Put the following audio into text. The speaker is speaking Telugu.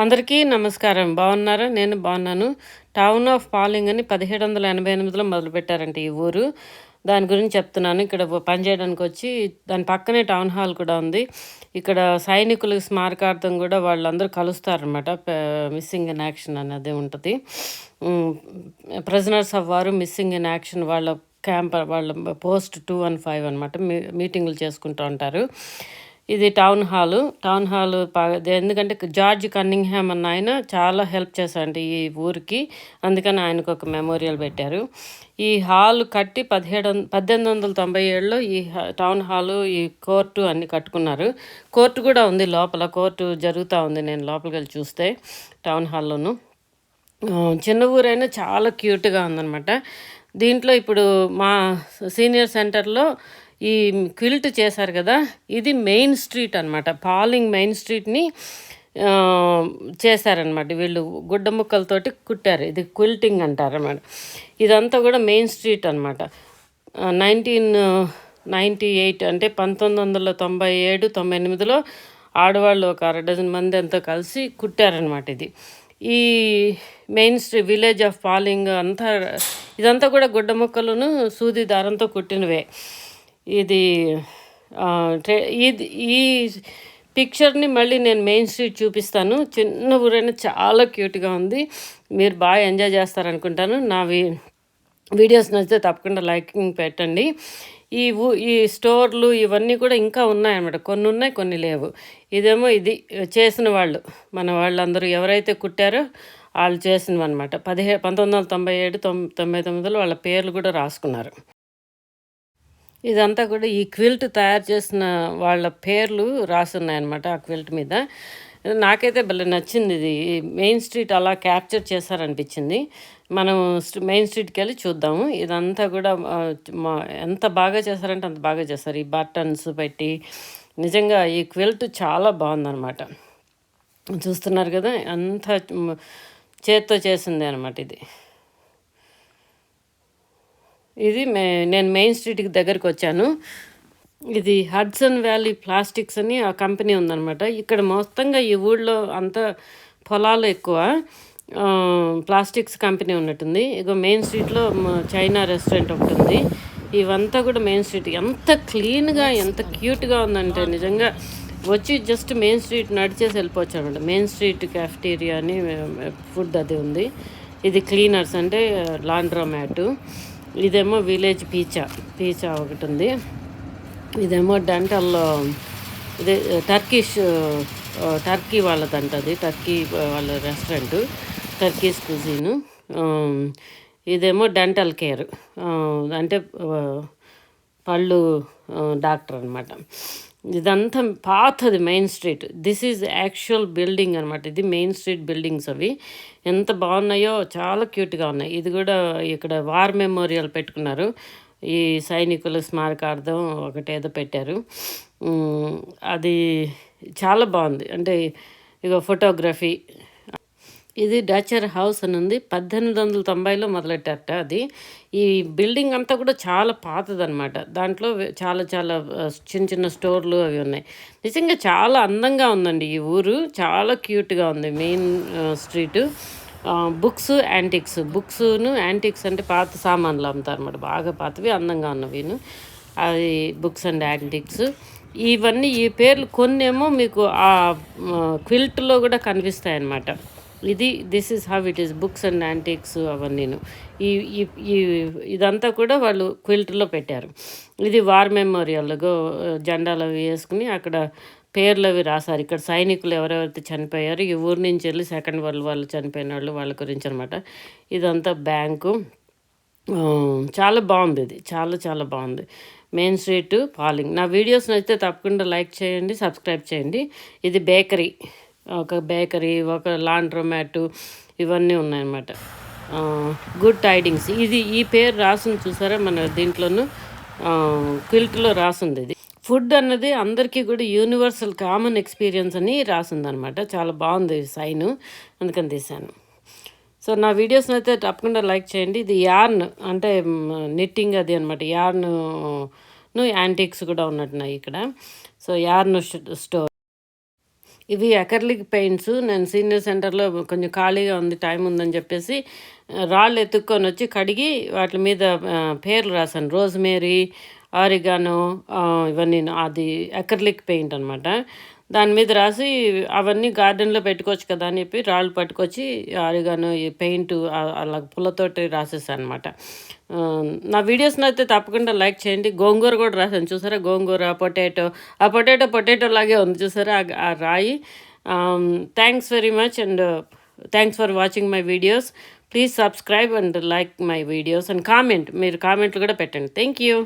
అందరికీ నమస్కారం. బాగున్నారా? నేను బాగున్నాను. టౌన్ ఆఫ్ పాలింగ్ అని పదిహేడు వందల ఎనభై ఎనిమిదిలో మొదలుపెట్టారంట ఈ ఊరు. దాని గురించి చెప్తున్నాను. ఇక్కడ పనిచేయడానికి వచ్చి దాని పక్కనే టౌన్ హాల్ కూడా ఉంది. ఇక్కడ సైనికుల స్మారకార్థం కూడా వాళ్ళందరూ కలుస్తారనమాట మిస్సింగ్ ఇన్ యాక్షన్ అనేది ఉంటుంది. ప్రెజనర్స్ ఆఫ్ వారు మిస్సింగ్ ఇన్ యాక్షన్ వాళ్ళ క్యాంప్ వాళ్ళ పోస్ట్ టూ వన్ ఫైవ్ అనమాట మీటింగులు చేసుకుంటూ ఉంటారు. ఇది టౌన్ హాలు. టౌన్ హాల్ ఎందుకంటే జార్జ్ కన్నింగ్హామ్ అన్న ఆయన చాలా హెల్ప్ చేశారండి ఈ ఊరికి. అందుకని ఆయనకు ఒక మెమోరియల్ పెట్టారు. ఈ హాల్ కట్టి పదిహేడు పద్దెనిమిది వందల తొంభై ఏడులో ఈ టౌన్ హాలు ఈ కోర్టు అన్ని కట్టుకున్నారు. కోర్టు కూడా ఉంది లోపల. కోర్టు జరుగుతూ ఉంది నేను లోపలికి వెళ్ళి చూస్తే టౌన్ హాల్లోను. చిన్న ఊరైనా చాలా క్యూట్గా ఉందన్నమాట. దీంట్లో ఇప్పుడు మా సీనియర్ సెంటర్లో ఈ క్విల్ట్ చేశారు కదా ఇది మెయిన్ స్ట్రీట్ అనమాట పాలింగ్ మెయిన్ స్ట్రీట్ని చేశారనమాట వీళ్ళు గుడ్డ ముక్కలతోటి కుట్టారు. ఇది క్విల్టింగ్ అంటారన్నమాట. ఇదంతా కూడా మెయిన్ స్ట్రీట్ అనమాట నైన్టీన్ నైంటీ ఎయిట్ అంటే పంతొమ్మిది వందల తొంభై ఏడు తొంభై ఎనిమిదిలో ఆడవాళ్ళు ఒక అర డజన్ మంది అంతా కలిసి కుట్టారనమాట ఇది. ఈ main street village of Pawling అంతా ఇదంతా కూడా గుడ్డ ముక్కలను సూది దారంతో కుట్టినవే. ఇది ఇది ఈ పిక్చర్ని మళ్ళీ నేను మెయిన్ స్ట్రీట్ చూపిస్తాను. చిన్న ఊరైనా చాలా క్యూట్గా ఉంది. మీరు బాగా ఎంజాయ్ చేస్తారనుకుంటాను. నా వీ వీడియోస్ నచ్చితే తప్పకుండా లైకింగ్ పెట్టండి. ఈ ఊ ఈ స్టోర్లు ఇవన్నీ కూడా ఇంకా ఉన్నాయన్నమాట. కొన్ని ఉన్నాయి కొన్ని లేవు. ఇదేమో ఇది చేసిన వాళ్ళు. మన వాళ్ళందరూ ఎవరైతే కుట్టారో వాళ్ళు చేసినవి అనమాట పదిహే పంతొమ్మిది వందల తొంభై ఏడు తొంభై తొమ్మిదిలో వాళ్ళ పేర్లు కూడా రాసుకున్నారు. ఇదంతా కూడా ఈ క్విల్ట్ తయారు చేసిన వాళ్ళ పేర్లు రాసున్నాయన్నమాట ఆ క్విల్ట్ మీద. నాకైతే భలే నచ్చింది ఇది. మెయిన్ స్ట్రీట్ అలా క్యాప్చర్ చేశారనిపించింది. మనం మెయిన్ స్ట్రీట్కి వెళ్ళి చూద్దాము. ఇదంతా కూడా ఎంత బాగా చేశారంటే అంత బాగా చేస్తారు ఈ బటన్స్ పెట్టి నిజంగా ఈ క్విల్ట్ చాలా బాగుందన్నమాట. చూస్తున్నారు కదా అంత చేత్తో చేసింది అనమాట ఇది. ఇది మే నేను మెయిన్ స్ట్రీట్కి దగ్గరికి వచ్చాను. ఇది హడ్సన్ వ్యాలీ ప్లాస్టిక్స్ అని ఆ కంపెనీ ఉందన్నమాట. ఇక్కడ మొత్తంగా ఈ ఊళ్ళో అంత పొలాలు ఎక్కువ ప్లాస్టిక్స్ కంపెనీ ఉన్నట్టుంది. ఇక మెయిన్ స్ట్రీట్లో చైనా రెస్టారెంట్ ఒకటి ఉంది ఇవంతా కూడా మెయిన్ స్ట్రీట్. ఎంత క్లీన్గా ఎంత క్యూట్గా ఉందంటే నిజంగా వచ్చి జస్ట్ మెయిన్ స్ట్రీట్ నడిచేసి వెళ్ళిపోవచ్చు అనమాట మెయిన్ స్ట్రీట్ క్యాఫ్టీరియా అని ఫుడ్ అది ఉంది. ఇది క్లీనర్స్ అంటే లాండ్రా మ్యాటు ఇదేమో విలేజ్ పీచా పీచా ఒకటి ఉంది. ఇదేమో డెంటల్లో ఇదే టర్కీష్ టర్కీ వాళ్ళదంట అది టర్కీ వాళ్ళ రెస్టారెంట్ టర్కీస్ కుజీను ఇదేమో డెంటల్ కేర్ అంటే పళ్ళు డాక్టర్ అనమాట ఇదంతా పాతది main street this is actual building అనమాట ఇది మెయిన్ స్ట్రీట్ బిల్డింగ్స్ అవి. ఎంత బాగున్నాయో చాలా క్యూట్గా ఉన్నాయి. ఇది కూడా ఇక్కడ వార్ మెమోరియల్ పెట్టుకున్నారు. ఈ సైనికుల స్మారకార్థం ఒకటేదో పెట్టారు. అది చాలా బాగుంది. అంటే ఇక ఫోటోగ్రఫీ ఇది డచర్ హౌస్ అని ఉంది పద్దెనిమిది వందల తొంభైలో మొదలెట్టారట అది. ఈ బిల్డింగ్ అంతా కూడా చాలా పాతదనమాట దాంట్లో చాలా చాలా చిన్న చిన్న స్టోర్లు అవి ఉన్నాయి. నిజంగా చాలా అందంగా ఉందండి ఈ ఊరు. చాలా క్యూట్గా ఉంది main street. Books antiques. బుక్స్ను antiques అంటే పాత సామాన్లు అమ్ముతారు అనమాట బాగా పాతవి అందంగా ఉన్నవిను అది బుక్స్ అండ్ యాంటిక్స్. ఇవన్నీ ఈ పేర్లు కొన్నేమో మీకు ఆ క్విల్ట్లో కూడా కనిపిస్తాయి అన్నమాట ఇది this is how it is books and antiques అవన్నీను. ఈ ఈ ఇదంతా కూడా వాళ్ళు క్విల్ట్లో పెట్టారు. ఇది వార్ మెమోరియల్ జెండాలు అవి వేసుకుని అక్కడ పేర్లు అవి రాశారు. ఇక్కడ సైనికులు ఎవరెవరైతే చనిపోయారు ఈ ఊరి నుంచి వెళ్ళి సెకండ్ వరల్డ్ వాళ్ళు చనిపోయిన వాళ్ళు వాళ్ళ గురించి అనమాట ఇదంతా బ్యాంకు. చాలా బాగుంది ఇది. చాలా చాలా బాగుంది. Main street Pawling. నా వీడియోస్ నచ్చితే తప్పకుండా లైక్ చేయండి సబ్స్క్రైబ్ చేయండి. ఇది బేకరీ. ఒక బేకరీ ఒక లాండ్రోమాట్ ఇవన్నీ ఉన్నాయన్నమాట. Good tidings. ఇది ఈ పేరు రాసింది చూసారా? మన దీంట్లోనూ క్విల్ట్లో రాసింది ఇది. ఫుడ్ అన్నది అందరికీ కూడా యూనివర్సల్ కామన్ ఎక్స్పీరియన్స్ అని రాసిందనమాట చాలా బాగుంది సైన్. అందుకని తీశాను సో నా వీడియోస్ని అయితే తప్పకుండా లైక్ చేయండి. ఇది యార్న్ అంటే నిట్టింగ్ అది అనమాట యార్న్ యాంటిక్స్ కూడా ఉన్నట్టున్నాయి ఇక్కడ. So yarn store. ఇవి అకర్లిక్ పెయింట్స్. నేను సీనియర్ సెంటర్లో కొంచెం ఖాళీగా ఉంది టైం ఉందని చెప్పేసి రాళ్ళు ఎత్తుక్కొని వచ్చి కడిగి వాటి మీద పేర్లు రాశాను. రోజ్మేరీ ఆరిగానో ఇవన్నీ అది అక్రిలిక్ పెయింట్ అనమాట దాని మీద రాసి అవన్నీ గార్డెన్లో పెట్టుకోవచ్చు కదా అని చెప్పి రాళ్ళు పట్టుకొచ్చి ఆరిగానో ఈ పెయింట్ అలా పుల్లతోటి రాసేసాను అనమాట నా వీడియోస్ని అయితే తప్పకుండా లైక్ చేయండి. గోంగూర కూడా రాశాను. చూసారా? గోంగూర పొటాటో. ఆ పొటాటో పొటాటో లాగే ఉంది. చూసారా? ఆ రాయి. Thanks very much and thanks for watching my videos please subscribe and like my videos and comment మీరు కామెంట్లు కూడా పెట్టండి. Thank you